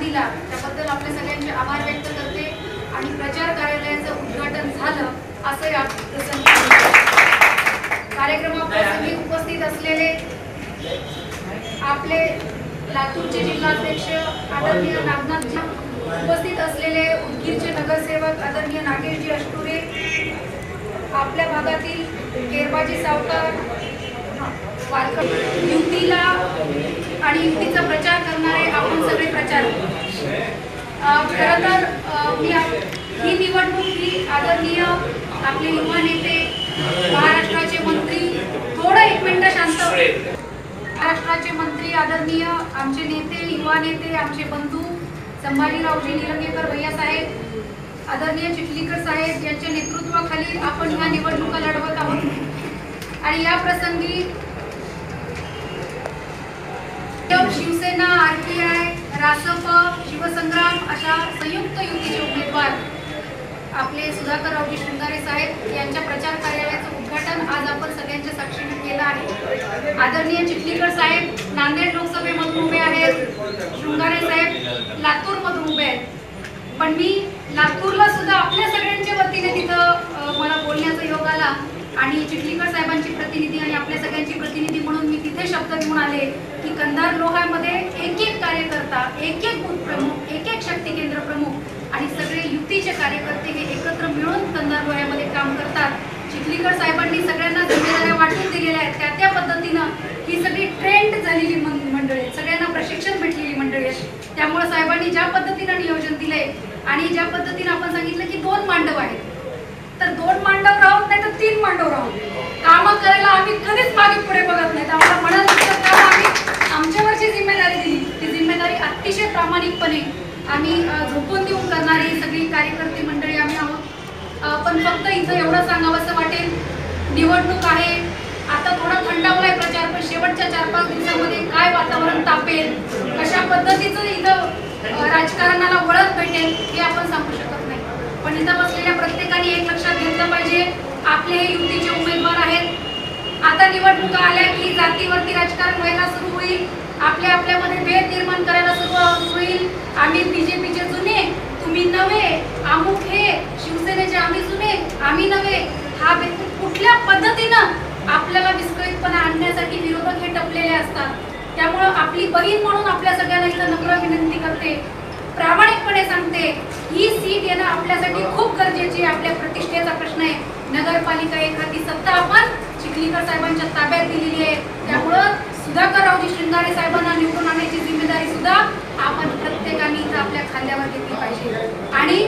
दिला त्याबद्दल आपल्या सगळ्यांचे आभार व्यक्त करते आणि प्रचार कार्यालयाचं उद्घाटन झालं असं या प्रसंगी कार्यक्रमाप्रसंगी उपस्थित असलेले आपले लातूरचे जिल्हाध्यक्ष आदरणीय नागनाथजी उपस्थित असलेले उदगीरचे नगरसेवक आदरणीय नागेशजी अष्टुरे आपल्या भागातील केरबाजी सावकार वालकर युतीला आणि युतीचा प्रचार करणारे आपण सगळे प्रचार. खरं तर मी ही निवडणूक ही आदरणीय आपले युवा नेते महाराष्ट्राचे मंत्री थोडं एक मिनिट शांत महाराष्ट्राचे मंत्री आदरणीय आमचे नेते युवा नेते आमचे बंधू संभाजीरावजी निलंगेकर भैया साहेब आदरणीय चिखलीकर साहेब यांच्या नेतृत्वाखाली आपण ह्या निवडणुका लढवत आहोत. आणि या प्रसंगी रासप शिवसंग्राम अशा संयुक्त युतीचे उमेदवार आपले सुधाकररावजी शृंगारे साहेब यांच्या प्रचार कार्यालयाचं उद्घाटन आज आपण सगळ्यांच्या साक्षीने केलं आहे. आदरणीय चिखलीकर साहेब नांदेड लोकसभेमधून उभे आहेत. शृंगारे साहेब लातूरमधून उभे आहेत. पण मी लातूरला सुद्धा आपल्या सगळ्यांच्या वतीने तिथं मला बोलण्यात आणि चिखलीकर साहेबांची प्रतिनिधी आणि आपल्या सगळ्यांची प्रतिनिधी म्हणून मी तिथे शब्द घेऊन आले की कंधार लोहामध्ये एक एक कार्यकर्ता एक एक बूथ प्रमुख एक एक शक्ती केंद्र प्रमुख आणि सगळे युतीचे कार्यकर्ते हे एकत्र मिळून कंधार लोह्यामध्ये काम करतात. चिखलीकर साहेबांनी सगळ्यांना जबाबदाऱ्या वाटून दिलेल्या आहेत. त्या त्या पद्धतीनं ही सगळी ट्रेंड झालेली मंडळी सगळ्यांना प्रशिक्षण भेटलेली मंडळी आहेत. त्यामुळे साहेबांनी ज्या पद्धतीनं नियोजन दिलंय आणि ज्या पद्धतीनं आपण सांगितलं की दोन मांडव आहेत. तर दोन मांडव राहून नाही तर तीन मांडव राहून. कामं करायला आम्ही कधीच मागे पुढे बघत नाही. आम्हाला म्हणत असतं आमच्यावरची जिम्मेदारी दिली ती जिम्मेदारी अतिशय प्रामाणिकपणे आम्ही झोपून देऊन करणारी सगळी कार्यकर्ते मंडळी आम्ही आहोत. पण फक्त इथं एवढं सांगावंसं वाटेल. निवडणूक आहे. आता थोडा थंडावलाय प्रचार पण शेवटच्या चार पाच दिवसामध्ये काय वातावरण तापेल? कशा पद्धतीचं इथं राजकारणाला वळण भेटेल हे आपण सांगू शकत नाही. पण इथं बसलेल्या प्रत्येकाने एक लक्षात घेतलं पाहिजे आपले हे युतीचे उमेदवार आहेत. आता निवडणुका आल्या की जातीवरती राजकारण व्हायला सुरू होईल. आपल्या आपल्यामध्ये भेद निर्माण करायला सुरुवात होईल. आम्ही बीजेपीचे जुने तुम्ही नवे अमुक हे शिवसेनेचे आम्ही जुने आम्ही नवे. हा भेद कुठल्या पद्धतीनं आपल्याला विस्कळीतपणा आणण्यासाठी विरोधक हे टपलेले असतात? त्यामुळं आपली बहीण म्हणून आपल्या सगळ्यांना इथं नम्र विनंती करते. प्रामाणिक ही सीट येणं आपल्यासाठी खूप गरजेची आहे. आपल्या प्रतिष्ठेचा प्रश्न आहे. नगरपालिका एखादी सत्ता आपण चिखलीकर साहेबांच्या ताब्यात दिलेली आहे. त्यामुळं सुधाकररावजी शृंगारे साहेबांना निवडून आणण्याची जिम्मेदारी सुद्धा आपण प्रत्येकाने इथं आपल्या खांद्यावर घेतली पाहिजे. आणि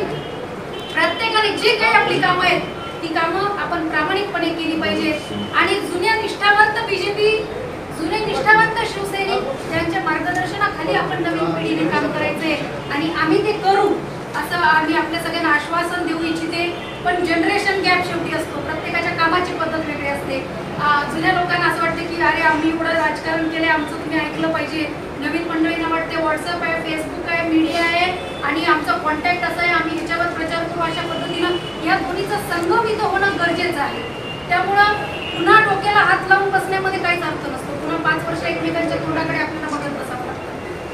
प्रत्येकाने जी काही आपली कामं आहेत ती कामं आपण प्रामाणिकपणे केली पाहिजेत. आणि जुन्या निष्ठावंत बीजेपी जुने निष्ठावंत शिवसैनिक यांच्या मार्गदर्शनाखाली आपण नवीन पिढीने काम करायचंय आणि आम्ही ते करू आम्ही आपल्या सगळ्यांना आश्वासन देऊ इच्छिते. पण जनरेशन गॅप शेवटी असतो. प्रत्येकाच्या कामाची पद्धत वेगळी असते. जुन्या लोकांना असं वाटतं की अरे आम्ही एवढं राजकारण केलं आमचं तुम्ही ऐकलं पाहिजे. नवीन मंडळींना वाटते व्हॉट्सअप आहे फेसबुक आहे मीडिया आहे आणि आमचा कॉन्टॅक्ट असा आहे. आम्ही ह्याच्यावर प्रचार करू अशा पद्धतीनं. या दोन्हीचा संगम इथं होणं गरजेचं आहे. त्यामुळं पुन्हा डोक्याला हात लावून बसण्यामध्ये काहीच अर्थ नसतो. पुन्हा पाच वर्ष एकमेकांच्या तोंडाकडे आपल्याला मदत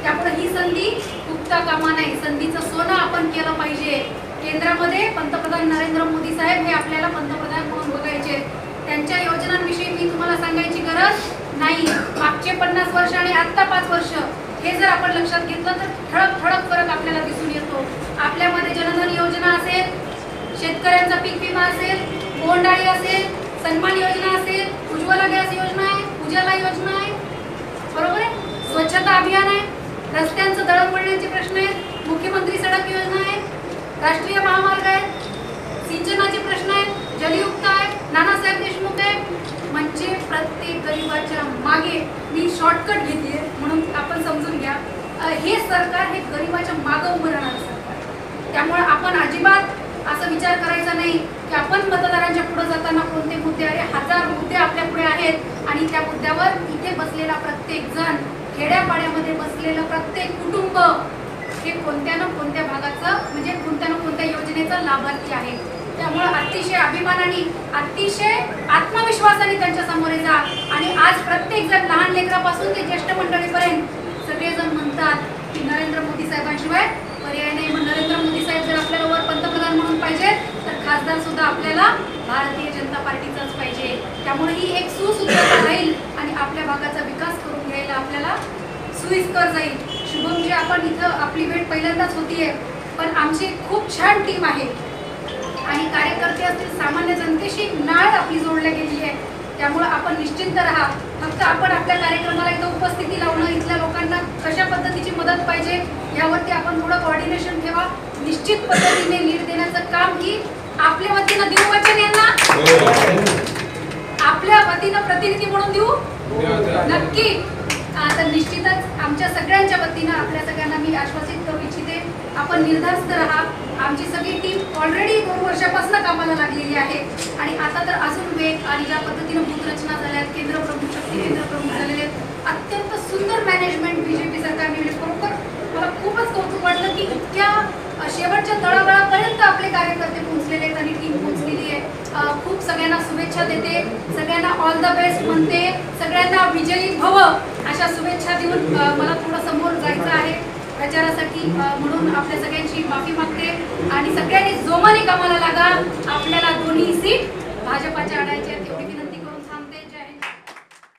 त्यामुळे ही संधी चुकता कामा नाही. संधीचं सोनं आपण केलं पाहिजे केंद्रामध्ये. पंतप्रधान नरेंद्र मोदी साहेब हे आपल्याला पंतप्रधान म्हणून बघायचे. त्यांच्या योजनांविषयी मी तुम्हाला सांगायची गरज नाही. मागचे पन्नास वर्ष आणि आत्ता पाच वर्ष हे जर आपण लक्षात घेतलं तर ठळक ठळक फरक आपल्याला दिसून येतो. आपल्यामध्ये जनधन योजना असेल शेतकऱ्यांचा पीक विमा असेल बोंडाळी असेल सन्मान योजना असेल उज्ज्वला गॅस योजना आहे उजाला योजना आहे बरोबर आहे स्वच्छता अभियान आहे रस्त्यांचं दळणवळणाचे प्रश्न आहेत मुख्यमंत्री सडक योजना आहे राष्ट्रीय महामार्ग आहेत सिंचनाचे प्रश्न आहेत. जलयुक्त आहेत नानासाहेब देशमुख आहेत म्हणजे प्रत्येक गरीबाच्या मागे मी शॉर्टकट घेते म्हणून आपण समजून घ्या. हे सरकार हे गरीबाच्या मागं उभं राहणारं सरकार त्यामुळे आपण अजिबात असा विचार करायचा नाही की आपण मतदारांच्या पुढे जाताना कोणते मुद्दे अरे हजार मुद्दे आपल्या पुढे आहेत. आणि त्या मुद्द्यावर इथे बसलेला प्रत्येक जण खेड्यापाड्यामध्ये बसलेलं प्रत्येक कुटुंब हे कोणत्या ना कोणत्या भागाचं म्हणजे कोणत्या ना कोणत्या योजनेचा लाभार्थी आहे. त्यामुळे अतिशय अभिमानाने अतिशय आत्मविश्वासाने त्यांच्यासमोर जा. आणि आज प्रत्येक जण लहान लेकरापासून ते ज्येष्ठ मंडळीपर्यंत सगळेजण म्हणतात की नरेंद्र मोदी साहेबांशिवाय पर्याय नाही. मग नरेंद्र मोदी साहेब जर आपल्याला वर पंतप्रधान म्हणून पाहिजे तर खासदार सुद्धा आपल्याला भारतीय जनता पार्टीचाच पाहिजे. त्यामुळे ही एक सुसूत्रता राहील आणि आपल्या भागाचा विकास करून घ्यायला आपल्याला सोयीस्कर जाईल. शुभम जे आपण इथं आपली भेट पहिल्यांदाच होतीये. पण आमची खूप छान टीम आहे. आणि कार्यकर्ते असतील सामान्य जनतेशी नाळ आपली जोडल्या गेलेली आहे. त्यामुळं आपण निश्चिंत राहा. फक्त आपण आपल्या कार्यक्रमाला इथं उपस्थिती लावणं इथल्या लोकांना कशा पद्धतीची मदत पाहिजे यावरती आपण थोडं कॉर्डिनेशन ठेवा. निश्चित पद्धतीने लीड देण्याचं काम ही आपल्या वतीनं देऊ वचन यांना? आपल्या वतीनं प्रतिनिधी म्हणून देऊ? नक्की. हा, तर निश्चितच आमच्या सगळ्यांच्या वतीनं आपल्या सगळ्यांना मी आश्वासित करू इच्छिते आपण निर्धास्त राहा. आमची सगळी टीम ऑलरेडी दोन वर्षापासून कामाला लागलेली आहे. आणि आता तर अजून वेग आणि ज्या पद्धतीनं भूतरचना रचना झाल्या आहेत केंद्र प्रमुख शक्ती केंद्र प्रमुख झालेले आहेत अत्यंत सुंदर मॅनेजमेंट बीजेपी सरकारने खरोखर मला खूपच कौतुक वाटलं की इतक्या शेवटच्या तळागाळापर्यंत आपले कार्यकर्ते पोहोचलेले आहेत आणि टीम पोहोचलेली आहे. खूप सगळ्यांना शुभेच्छा देते सगळ्यांना ऑल द बेस्ट म्हणते सगळ्यांना विजयी भव अशा शुभेच्छा देऊन मला थोडं समोर जायचं आहे प्रचारासाठी. म्हणून आपल्या सगळ्यांची माफी मागते. आणि सगळ्यांनी जोमाने कामाला लागा. आपल्याला दोन्ही सीट भाजपाच्या आणायच्या तेवढी